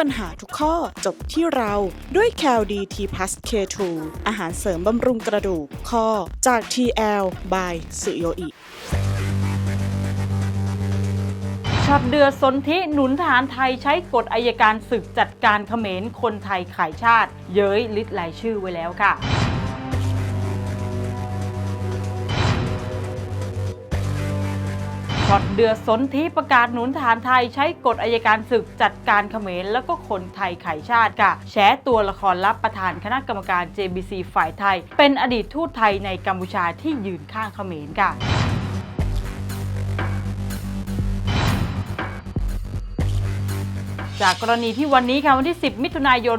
ปัญหาทุกข้อจบที่เราด้วย c a l d t p l u s K2 อาหารเสริมบำรุงกระดูกข้อจาก TL by สุโยอิช็อตเดือดสนธิหนุนทหารไทยใช้กฎอายการศึกจัดการเขมรคนไทยขายชาติ เย้ยลิดรายชื่อไว้แล้วค่ะ ช็อตเดือดสนธิประกาศหนุนฐานไทยใช้กฎอายการศึกจัดการเขมรแล้วก็คนไทยไข่ชาติกะแฉตัวละครลับประธานคณะกรรมการ JBC ฝ่ายไทย เป็นอดีตทูตไทยในกัมพูชาที่ยืนข้างเขมรกะ จากกรณีที่วันนี้ค่ะวันที่ 10 มิถุนายน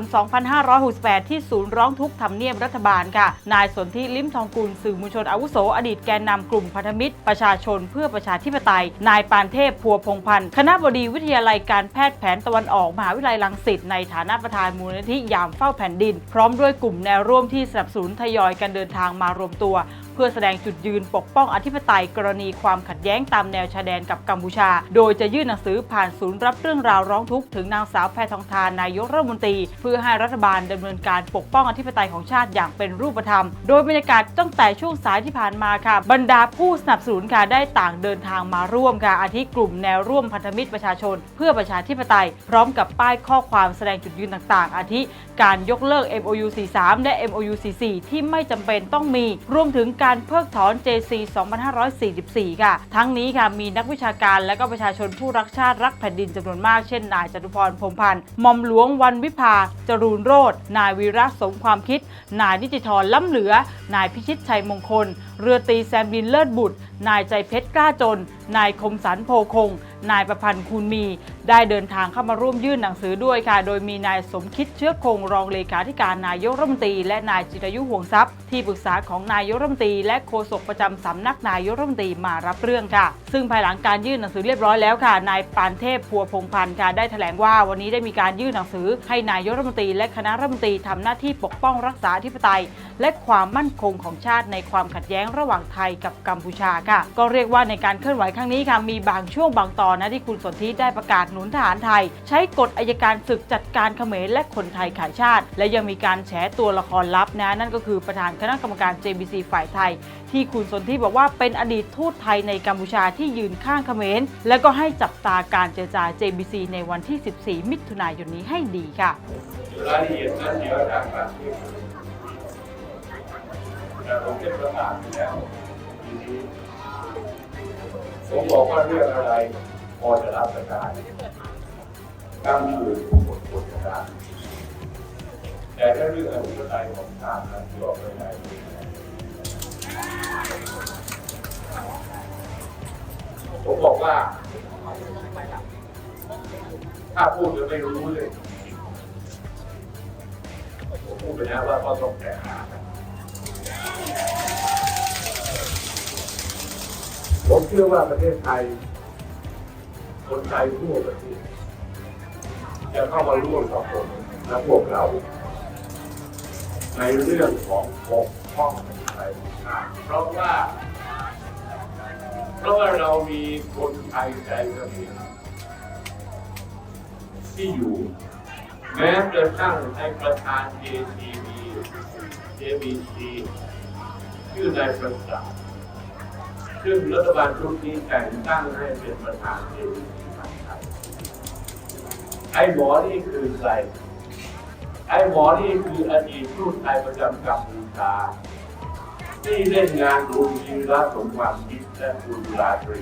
2568 ที่ศูนย์ร้องทุกข์ทำเนียบรัฐบาลค่ะ นายสนธิลิ้มทองกุลสื่อมวลชนอาวุโส อดีตแกนนำกลุ่มพันธมิตร ประชาชนเพื่อประชาธิปไตย นายปานเทพพัวพงพันธ์คณะบดีวิทยาลัยการแพทย์แผนตะวันออกมหาวิทยาลัยรังสิตในฐานะประธานมูลนิธิยามเฝ้าแผ่นดิน พร้อมด้วยกลุ่มแนวร่วมที่สนับสนุนทยอยกันเดินทางมารวมตัว เพื่อแสดงจุดยืนปกป้องอธิปไตยกรณีความขัดแย้งตามแนวชายแดนกับกัมพูชา โดยจะยื่นหนังสือผ่านศูนย์รับเรื่องราวร้องทุกข์ถึงนางสาวแพทองทานนายกรัฐมนตรี เพื่อให้รัฐบาลดำเนินการปกป้องอธิปไตยของชาติอย่างเป็นรูปธรรม โดยบรรยากาศตั้งแต่ช่วงสายที่ผ่านมาค่ะ บรรดาผู้สนับสนุนค่ะได้ต่างเดินทางมาร่วมค่ะอาทิกลุ่มแนวร่วมพันธมิตรประชาชน เพื่อประชาธิปไตย พร้อมกับป้ายข้อความแสดงจุดยืนต่าง ๆ อาทิการยกเลิก MOU 43 และ MOU 44 ที่ไม่จำเป็นต้องมี รวมถึงการเพิกถอน JC 2544 ค่ะ ทั้งนี้ค่ะมีนักวิชาการและก็ประชาชนผู้รักชาติรักแผ่นดินจำนวนมากเช่นนายจตุพรพรหมพันธ์มอมหลวงวันวิภา จรูนโรดนายวีระสมความคิด นายนิติธรล้ำเหลือ นายพิชิตชัยมงคล เรือตีแซมบินเลิศบุตร นายใจเพชรกล้าจนนายคมสันโพคง นายประพันธ์คูณมี ได้เดินทางเข้ามาร่วมยื่นหนังสือด้วยค่ะ โดยมีนายสมคิดเชื้อคงรองเลขาธิการนายกรัฐมนตรีและนายจิรายุห่วงทรัพย์ ที่ปรึกษาของนายกรัฐมนตรีและโฆษกประจำสำนักนายกรัฐมนตรีมารับเรื่องค่ะ ซึ่งภายหลังการยื่นหนังสือเรียบร้อยแล้วค่ะ นายปานเทพพัวพงพันธ์ค่ะได้แถลงว่าวันนี้ได้มีการยื่นหนังสือ ให้นายกรัฐมนตรีและคณะรัฐมนตรีทำหน้าที่ปกป้องรักษาธิปไตย และความมั่นคงของชาติในความขัดแย้งระหว่างไทยกับกัมพูชาค่ะ ก็เรียกว่าในการเคลื่อนไหวครั้งนี้ค่ะมีบางช่วงบางตอนนะที่คุณสนธิได้ประกาศหนุนทหารไทย ใช้กฎอายการศึกจัดการเขมรและคนไทยขายชาติ และยังมีการแฉตัวละครลับนะนั่นก็คือประธานคณะกรรมการ JBC ฝ่ายไทย ที่คุณสนธิบอกว่าเป็นอดีตทูตไทยในกัมพูชาที่ยืนข้างเขมรและก็ให้จับตาการเจรจา JBC ในวันที่ 14 มิถุนายนนี้ให้ดีค่ะรายละเอียดนั้นเดี๋ยวทางการที่แต่ผมได้ประกาศไปแล้วทีนี้ ผมบอกว่าเรื่องอะไรพอจะรับประการกำคืนผู้คนควรจะได้แต่ถ้าเรื่องอธิปไตยของชาตินั้นบอกไม่ได้ผมบอกว่า ถ้าพูดจะไม่รู้เลย ผมพูดไปแล้วว่าก็ต้องแก้หาน ผมเชื่อว่าประเทศไทย คนไทยทั่วประเทศจะเข้ามาร่วมกับผมและพวกเรา ในเรื่องของปกป้องประเทศไทยเพราะว่า เพราะว่าเรามีคนไทยใจกระเมีที่อยู่แม้กระทั่งในประธาน JTB JBC ชื่อนายประสาท ซึ่งรัฐบาลชุดนี้แต่งตั้งให้เป็นประธาน JBC ฝ่ายไทยไอ้หมอนี่คือใคร ไอ้หมอนี่คืออดีตทูตไทยประจำกัมพูชาที่เล่นงานคุณชีรัตสมความคิดและคุณราตรี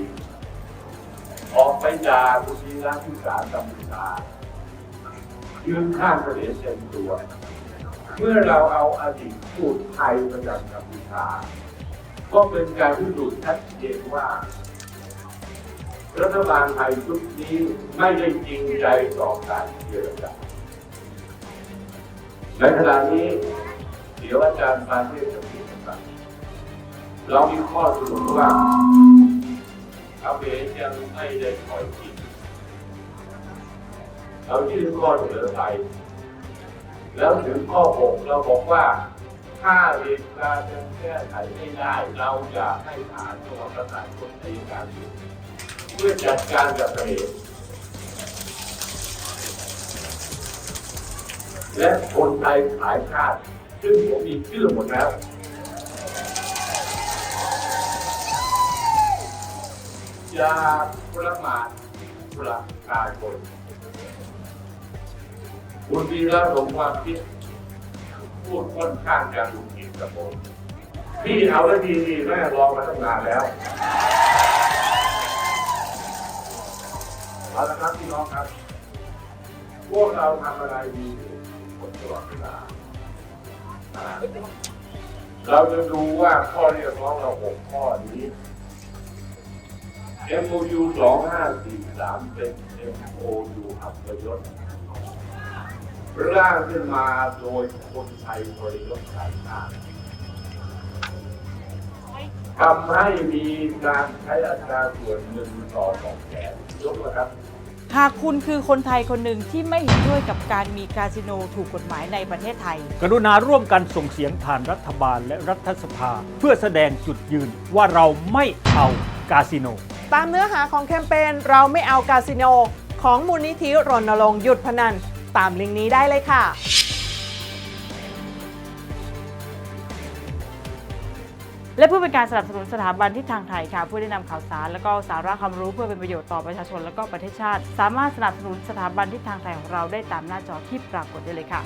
ออกไปด่าคุณชีรัตน์ที่ศาลกัมพูชายืนข้างเสถียรเต็มตัว เมื่อเราเอาอดีตพูดไทยประจำกัมพูชา ก็เป็นการพิสูจน์ชัดเจนว่า รัฐบาลไทยชุดนี้ไม่ได้จริงใจต่อการเจรจาในขณะนี้เดี๋ยวอาจารย์ปาเทศจะพูดให้ฟังเรามีข้อสรุปว่าอาเบยังไม่ได้ปล่อยจริงเรายื่นข้อเสนอไปแล้วถึงข้อ6เราบอกว่า ถ้าเหตุการณ์ยังแก้ไขไม่ได้ เราอยากให้ศาลจังหวัดประสานคนในการอยู่เพื่อจัดการกับเหตุและคนไทยขายชาติซึ่งผมมีชื่อหมดแล้วยาประมาทประกาศนคุณวีระสมความคิด พูดค่อนข้างจะหงุดหงิดกับผมพี่เอาแล้วดีดีแม่รอมาตั้งนานแล้วเอาละครับพี่น้องครับ พวกเราทำอะไรดีอยู่หมดตลอดเวลาอ่าเราจะดูว่าข้อเรียกร้องเราหกข้อนี้ MOU 2543เป็น MOU อัปยศ ร่างขึ้นมาโดยคนไทยบริยศชาติชาติทำให้มีการใช้อัตราส่วนหนึ่งต่อสองแสนยกนะครับ หากคุณคือคนไทยคนหนึ่งที่ไม่เห็นด้วยกับการมีคาสิโนถูกกฎหมายในประเทศไทย กรุณาร่วมกันส่งเสียงผ่านรัฐบาลและรัฐสภา เพื่อแสดงจุดยืนว่าเราไม่เอากาสิโน ตามเนื้อหาของแคมเปญเราไม่เอากาสิโน ของมูลนิธิรณรงค์หยุดพนัน ตามลิงก์นี้ได้เลยค่ะและเพื่อเป็นการสนับสนุนสถาบันที่ทางไทยค่ะเพื่อได้นำข่าวสาร และก็สาระความรู้เพื่อเป็นประโยชน์ต่อประชาชนและก็ประเทศชาติ สามารถสนับสนุนสถาบันที่ทางไทยของเราได้ตามหน้าจอที่ปรากฏได้เลยค่ะ